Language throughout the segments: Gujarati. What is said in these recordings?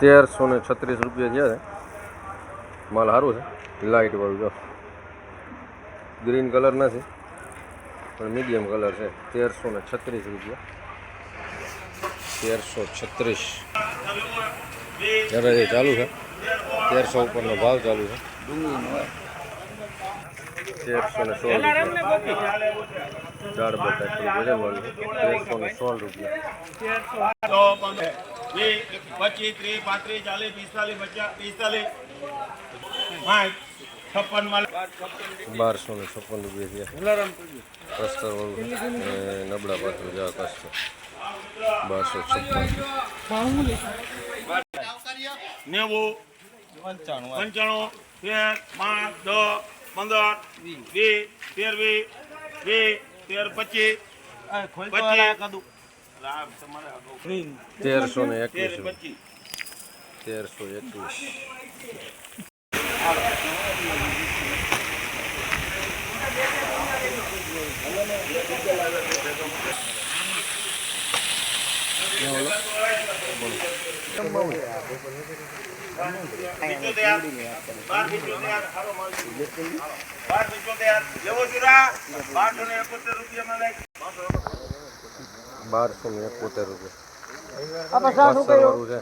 તેરસો ને છત્રીસ રૂપિયા થયા છે માલ સારું છે. લાઇટ વાળું, જો. ગ્રીન કલર નથી, પણ મીડિયમ કલર છે. તેરસો ને છત્રીસ રૂપિયા. તેરસો છત્રીસ. ત્યારે એ ચાલુ છે. તેરસો ઉપરનો ભાવ ચાલુ છે. તેરસો ને સોળ રૂપિયા. ચાર વાળું તેરસો ને સોળ રૂપિયા. વીસ પચીસ ત્રીસ પાંત્રીસ ચાલીસ પિસ્તાલીસ પચાસ પિસ્તાલીસ પાંચ છપ્પનમાં બારસો ને છપ્પન રૂપિયા થયા કસ્તર વાળું નબળા પાત્ર જેવા બારસો છપ્પન. નેવું પંચાણું તેર પાંચ દસ પંદર વીસ તેર વીસ વીસ તેર પચીસ પચીસ તેરસો ને એકવીસ તેરસો એકવીસ. બારસો ને એકોતેર રૂપિયામાં બારસો ને એકોતેર રૂપિયા. વાળું છે.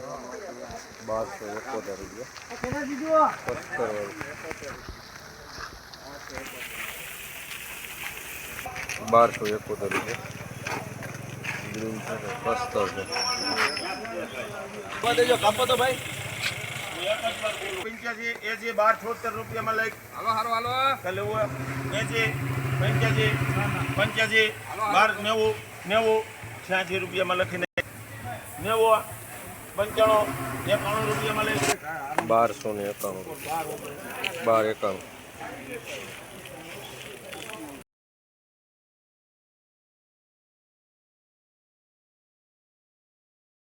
બારસો એકોતેર રૂપિયા. વાળું બારસો એકોતેર રૂપિયા. ગ્રીન છે ને કસ્તર છે. પંચ્યાસી જે બાર છોતેર રૂપિયામાં લઈ. હાલો હાલો હાલો. લેવું જે પંચ્યાસી પંચ્યાસી બાર નેવું નેવું. છ્યાસી રૂપિયામાં લખીને નેવો પંચાણું એકાણું રૂપિયામાં લઈ બારસો ને એકાણું. બાર એકાણું.